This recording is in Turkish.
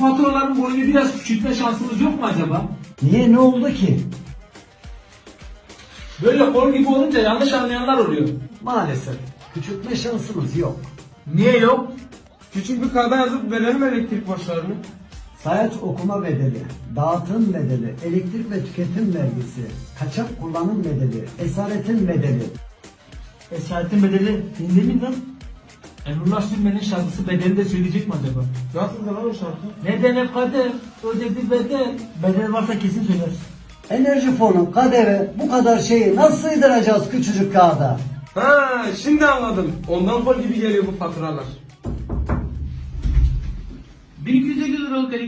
faturaların boyunu biraz küçültme şansımız yok mu acaba? Niye ne oldu ki? Böyle kol gibi olunca yanlış anlayanlar oluyor. Maalesef küçültme şansımız yok. Niye yok? Küçük bir kağıda yazıp verelim elektrik borçlarını. Sayaç okuma bedeli, dağıtım bedeli, elektrik ve tüketim vergisi, kaçak kullanım bedeli, esaretin bedeli. Esaretin bedeli dinde mi lan? Emrullah Sülmen'in şarkısı bedeli de söyleyecek mi acaba? Nasıl lan o şarkı? Ne demek kader? Ödedi bedel. Bedel varsa kesin söyler. Enerji fonu, kadere bu kadar şeyi nasıl sığdıracağız küçücük kağıda? Ha şimdi anladım. Ondan kol gibi geliyor bu faturalar. 1250 liralık